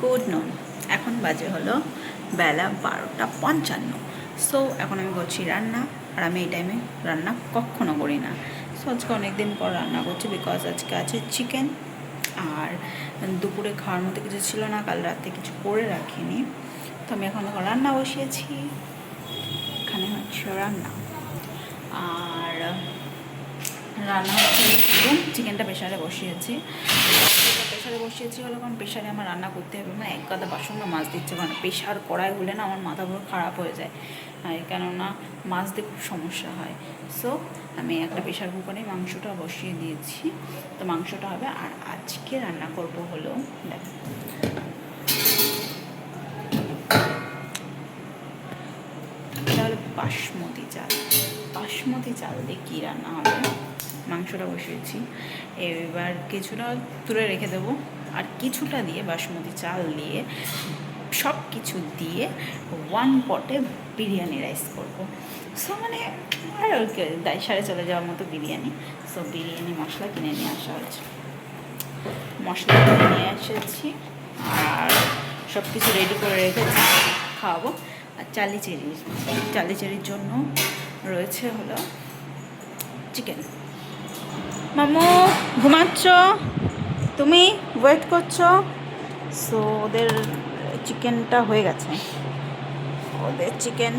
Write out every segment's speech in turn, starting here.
Good নুন এখন বাজে হলো বেলা বারোটা পঞ্চান্ন। সো এখন আমি করছি রান্না, আর আমি এই টাইমে রান্না কখনো করি না। সো আজকে অনেক দিন পর রান্না করছি বিকজ আজকে আছে চিকেন আর দুপুরে খাওয়ার মতো কিছু ছিল না, কাল রাতে কিছু করে রাখিনি। তো আমি এখন রান্না বসিয়েছি। এখানে হচ্ছে রান্না। আর রান্না হচ্ছে চিকেন, চিকেনটা প্রেশারে বসিয়েছি। প্রেশারে বসিয়েছি হলো কারণ প্রেশারে আমার রান্না করতে হবে মানে এক গাদা বাসন মাছ দিচ্ছে কারণ প্রেশার কড়াই হলে না আমার মাথা পুরো খারাপ হয়ে যায়। কেননা মাছ দিয়ে খুব সমস্যা হয়। সো আমি একটা প্রেশার কুকারে মাংসটা বসিয়ে দিয়েছি। তো মাংসটা হবে, আর আজকে রান্না করব হলো, দেখো। বাসমতি চাল। বাসমতি চাল দিয়ে কী রান্না হবে? মাংসটা বসিয়েছি। এবার কিছুটা তুলে রেখে দেবো। আর কিছুটা দিয়ে বাসমতি চাল দিয়ে সব কিছু দিয়ে ওয়ান পটে বিরিয়ানি রাইস করব। সো মানে আর দায় সারে চলে যাওয়ার মতো বিরিয়ানি। সো বিরিয়ানি মশলা কিনে নিয়ে আসা হয়েছে। মশলা কিনে নিয়ে এসেছি। আর সব কিছু রেডি করে রেখেছি খাওয়াবো। আর চালি চেরি চালি চেরির জন্য রয়েছে হলো চিকেন মামু, ঘুমাচ্ছ? তুমি ওয়েট করছ? সো ওদের চিকেনটা হয়ে গেছে। ওদের চিকেন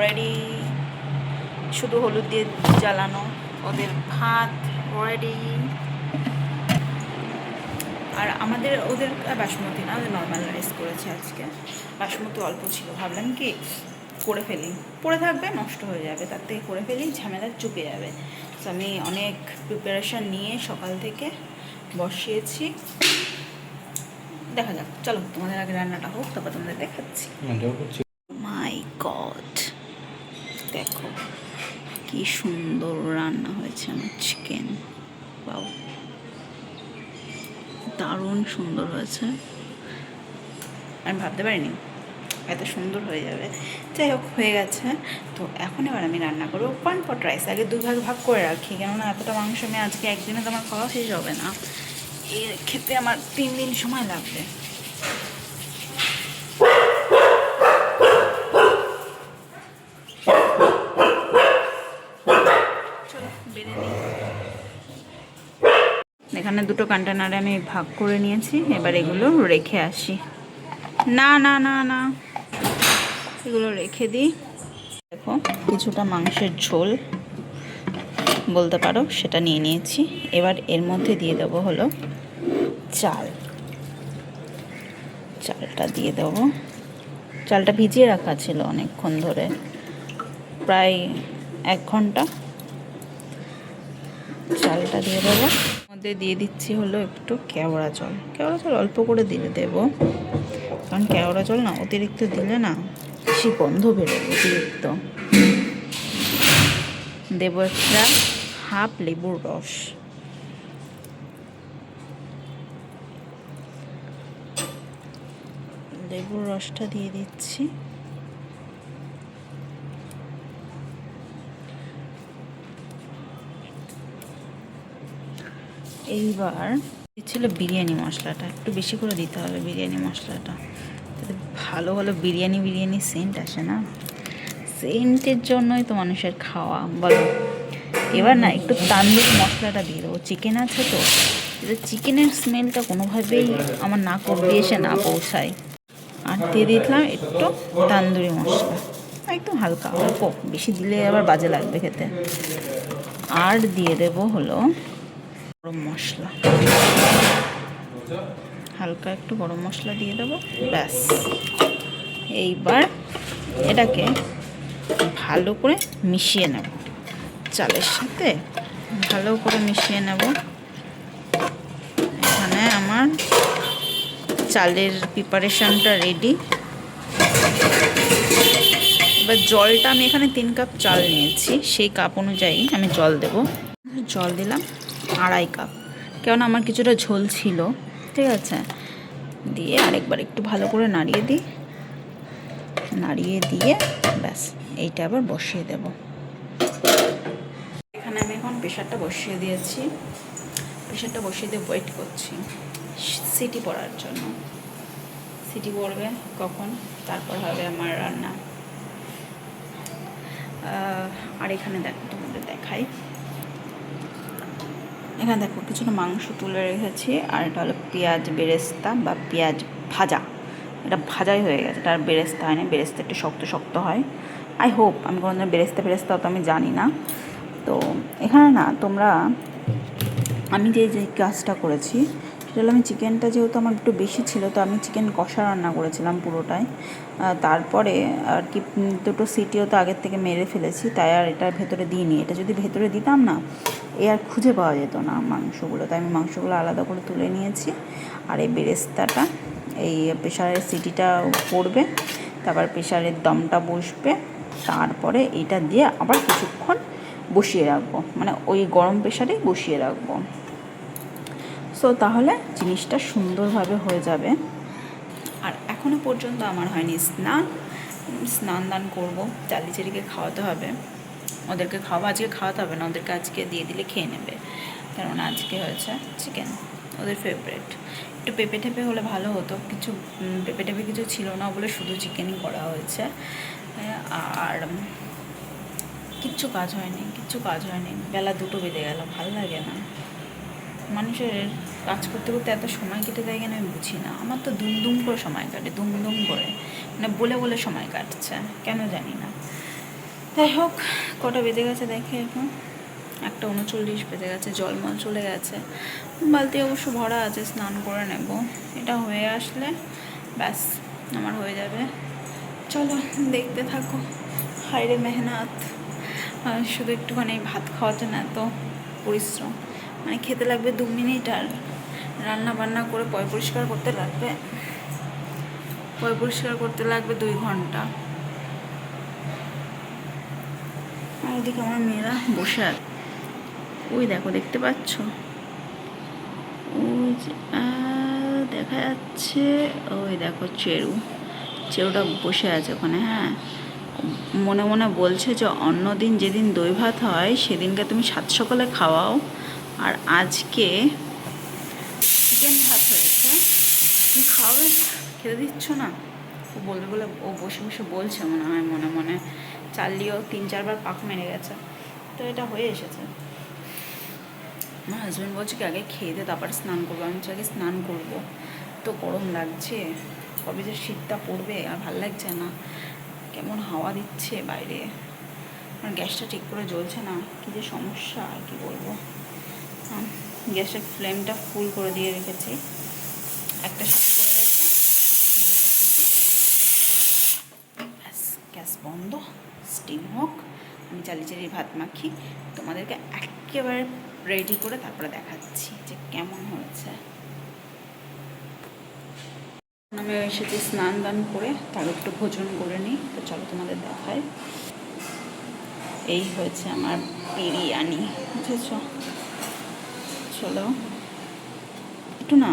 রেডি শুধু হলুদ দিয়ে জ্বালানো। ওদের ভাত রেডি আর আমাদের, ওদের বাসমতি না নর্মাল রাইস করেছে আজকে। বাসমতি অল্প ছিল, ভাবলাম কি করে ফেলি। পড়ে থাকবে নষ্ট হয়ে যাবে। তার থেকে করে ফেলি ঝামেলা চুকে যাবে। তো আমি অনেক প্রিপারেশান নিয়ে সকাল থেকে বসিয়েছি। দেখা যাক। চলো তোমাদের আগে রান্নাটা হোক তারপর তোমাদের দেখাচ্ছি। মাই গড দেখো কি সুন্দর রান্না হয়েছে আমার চিকেন বাবু দারুণ সুন্দর হয়েছে। আমি ভাবতে পারিনি। এত সুন্দর হয়ে যাবে। যাই হোক, হয়ে গেছে। তো এখন এবার আমি রান্না করব ওয়ান পট রাইস। আগে দু ভাগ করে রাখি, কেননা এতটা মাংস আমি আজকে একদিনে তো আমার খাওয়া শেষ হবে না। এর খেতে আমার তিন দিন সময় লাগবে। এখানে দুটো কন্টেনারে আমি ভাগ করে নিয়েছি। এবার এগুলো রেখে আসি। না না না না। এগুলো রেখে দিই। দেখো, কিছুটা মাংসের ঝোল বলতে পারো, সেটা নিয়ে নিয়েছি। এবার এর মধ্যে দিয়ে দেবো হলো চাল। চালটা দিয়ে দেবো। চালটা ভিজিয়ে রাখা ছিল অনেকক্ষণ ধরে, প্রায় এক ঘণ্টা। চালটা দিয়ে দেবো। মধ্যে দিয়ে দিচ্ছি হলো একটু কেওড়া জল। কেওড়া জল অল্প করে দিয়ে দেবো। কারণ কেওড়া জল না অতিরিক্ত দিলে না বেশি গন্ধ বেরোবে অতিরিক্ত। দেবো একটা হাফ লেবুর রস। লেবুর রসটা দিয়ে দিচ্ছি। এইবার ছিল বিরিয়ানি মশলাটা, একটু বেশি করে দিতে হবে বিরিয়ানি মশলাটা। ভালো ভালো বিরিয়ানি বিরিয়ানি সেন্ট আসে না। সেন্টের জন্যই তো মানুষের খাওয়া, বলো। এবার না একটু তান্দুরি মশলাটা দিয়ে দেবো। চিকেন আছে তো চিকেনের স্মেলটা কোনোভাবেই আমার নাক অব্দি এসে না পৌঁছায়। আর দিয়ে দিলাম একটু তান্দুরি মশলা। একদম হালকা, অল্প। বেশি দিলে আবার বাজে লাগবে খেতে। আর দিয়ে দেবো হলো গরম মশলা। হালকা একটু গরম মশলা দিয়ে দেবো, ব্যাস। এইবার এটাকে ভালো করে মিশিয়ে নেব। চালের সাথে ভালো করে মিশিয়ে নেব। এখানে আমার চালের প্রিপারেশানটা রেডি এবার জলটা আমি এখানে তিন কাপ চাল নিয়েছি, সেই কাপ অনুযায়ী আমি জল দেব। জল দিলাম আড়াই কাপ। কেননা আমার কিছুটা ঝোল ছিল। ঠিক আছে। দিয়ে আরেকবার একটু ভালো করে নাড়িয়ে দিই। নাড়িয়ে দিয়ে ব্যাস, এইটা আবার বসিয়ে দেব। এখানে আমি এখন প্রেশারটা বসিয়ে দিয়েছি। প্রেশারটা বসিয়ে দিয়ে ওয়েট করছি সিটি পড়ার জন্য। সিটি পড়বে কখন? তারপর হবে আমার রান্না। আর এখানে দেখো, তোমাদের দেখাই। এখানে দেখো কিছুটা মাংস তুলে রেখেছি, আর এটা হলো পেঁয়াজ বেরেস্তা বা পেঁয়াজ ভাজা। এটা ভাজাই হয়ে গেছে, এটা আর বেরেস্তা হয় না বেরেস্তা একটু শক্ত শক্ত হয়। আই হোপ আমি কোনো বেরেস্তা ফেরেস্তা অত আমি জানি না। তো এখানে না তোমরা, আমি যে যে কাজটা করেছি হলো আমি চিকেনটা যেহেতু আমার একটু বেশি ছিল, তো আমি চিকেন কষা রান্না করেছিলাম পুরোটাই। তারপরে আর কি দুটো সিটিও তো আগের থেকে মেরে ফেলেছি, তাই আর এটার ভেতরে দিইনি। এটা যদি ভেতরে দিতাম না, এ আর খুঁজে পাওয়া যেত না মাংসগুলো। তাই আমি মাংসগুলো আলাদা করে তুলে নিয়েছি, আর এই বেরেস্তাটা, এই প্রেশারের সিটিটা পড়বে, তারপর প্রেশারের দমটা বসবে, তারপরে এটা দিয়ে আবার কিছুক্ষণ বসিয়ে রাখব। মানে ওই গরম প্রেশারেই বসিয়ে রাখব। সো তাহলে জিনিসটা সুন্দরভাবে হয়ে যাবে। আর এখনও পর্যন্ত আমার হয়নি স্নান। স্নান দান করব। চালিচারিকে খাওয়াতে হবে। ওদেরকে খাওয়া আজকে খাওয়াতে হবে না। ওদেরকে আজকে দিয়ে দিলে খেয়ে নেবে। কারণ আজকে হয়েছে চিকেন ওদের ফেভারেট একটু পেঁপে টেপে হলে ভালো হতো। কিছু পেঁপে টেপে কিছু ছিল না বলে শুধু চিকেনই করা হয়েছে। হ্যাঁ, আর কিচ্ছু কাজ হয়নি কিচ্ছু কাজ হয়নি। বেলা দুটো বেজে গেল। ভালো লাগে না। মানুষের কাজ করতে করতে এত সময় কেটে যায় কেন আমি বুঝি না। আমার তো দুম দুম করে সময় কাটে দুম দুম করে। মানে বলে বলে সময় কাটছে, কেন জানি না। যাই হোক, কটা বেজে গেছে দেখে এখন। একটা উনচল্লিশ বেজে গেছে, জলমল চলে গেছে। বালতি অবশ্য ভরা আছে, স্নান করে নেব। এটা হয়ে আসলে ব্যাস, আমার হয়ে যাবে। চলো, দেখতে থাকো। হাইরে মেহনত। শুধু একটুখানি ভাত খাওয়াতে না এত পরিশ্রম। মানে খেতে লাগবে দু মিনিট আর রান্না বান্না করে পয় পরিষ্কার করতে লাগবে। পয় পরিষ্কার করতে লাগবে দুই ঘণ্টা। ওদিকে আমার মেয়েরা বসে আছে। ওই দেখো, দেখতে পাচ্ছ? ওই দেখা যাচ্ছে, ওই দেখো চেরু। চেরুটা বসে আছে ওখানে হ্যাঁ। মনে মনে বলছে যে অন্য দিন যেদিন দই ভাত হয়, সেদিনকে তুমি সাত সকালে খাওয়াও। আর আজকে চিকেন ভাত হয়েছে। তুমি খাওয়াবে খেতে দিচ্ছ না। ও বলবে বলে ও বসে বসে বলছে মনে হয় মনে মনে। চালিয়েও তিন চারবার পাক মেরে গেছে। তো এটা হয়ে এসেছে। আমার হাজব্যান্ড বলছে কি আগে খেয়ে দে তারপর স্নান করব। আমি আগে স্নান করব। তো গরম লাগছে। কবে যে শীতটা পড়বে আর ভালো লাগছে না। কেমন হাওয়া দিচ্ছে বাইরে। আর গ্যাসটা ঠিক করে জ্বলছে না। কী যে সমস্যা আর কি বলব। আম, গ্যাসের ফ্লেমটা ফুল করে দিয়ে রেখেছি। একটা সিটি পড়ে সিটি। ব্যাস, গ্যাস বন্ধ, স্টিম হোক, আমি চালি চালি ভাত মাখি। তোমাদেরকে একেবারে রেডি করে তারপরে দেখাচ্ছি যে কেমন হয়েছে। আমি এসেছি স্নান দান করে, তার একটু ভোজন করে নিই। তো চলো তোমাদের দেখাই। এই হয়েছে আমার বিরিয়ানি, বুঝেছ? চলো। একটু না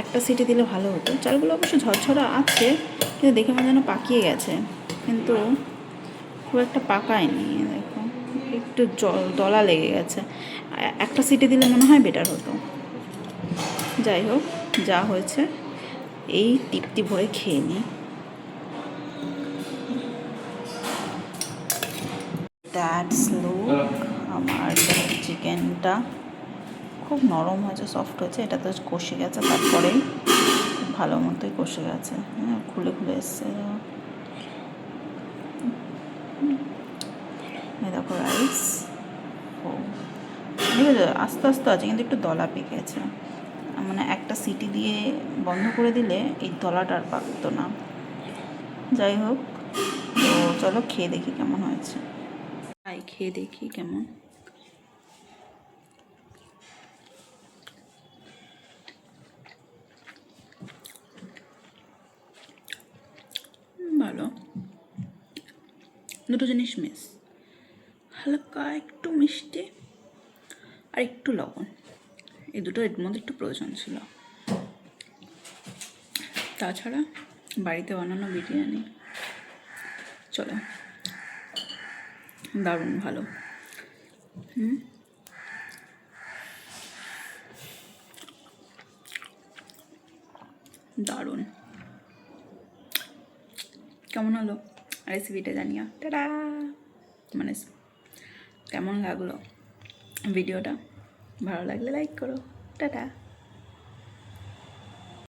একটা সিটি দিলে ভালো হতো। চালগুলো অবশ্য ঝরঝরা আছে, কিন্তু দেখে মনে যেন পাকিয়ে গেছে। কিন্তু খুব একটা পাকায়নি, দেখো। একটু জল, দলা লেগে গেছে। একটা সিটি দিলে মনে হয় বেটার হতো। যাই হোক, যা হয়েছে, এই তৃপ্তি ভরে খেয়ে নিই দ্যাটস আমার চিকেনটা খুব নরম হয়েছে সফট হয়েছে, এটা তো কষে গেছে তারপরেই। খুব ভালো মতোই কষে গেছে হ্যাঁ খুলে খুলে এসছে দেখো রাইস ও ঠিক আছে আস্তে আস্তে আছে, কিন্তু একটু দলা পেকেছে মানে একটা সিটি দিয়ে বন্ধ করে দিলে এই দলাটা আর পাকতো না। যাই হোক, তো চলো খেয়ে দেখি কেমন হয়েছে। তাই খেয়ে দেখি কেমন হুম, ভালো দুটো জিনিস মিস হালকা একটু মিষ্টি আর একটু লবণ। এই দুটো এর মধ্যে একটু প্রয়োজন ছিল। তাছাড়া বাড়িতে বানানো বিরিয়ানি। চলো, দারুণ ভালো। হুম? দারুণ। কেমন হলো? রেসিপিটা জানিও। টাটা! মানে কেমন লাগল ভিডিওটা? ভালো লাগলে লাইক করো। টাটা!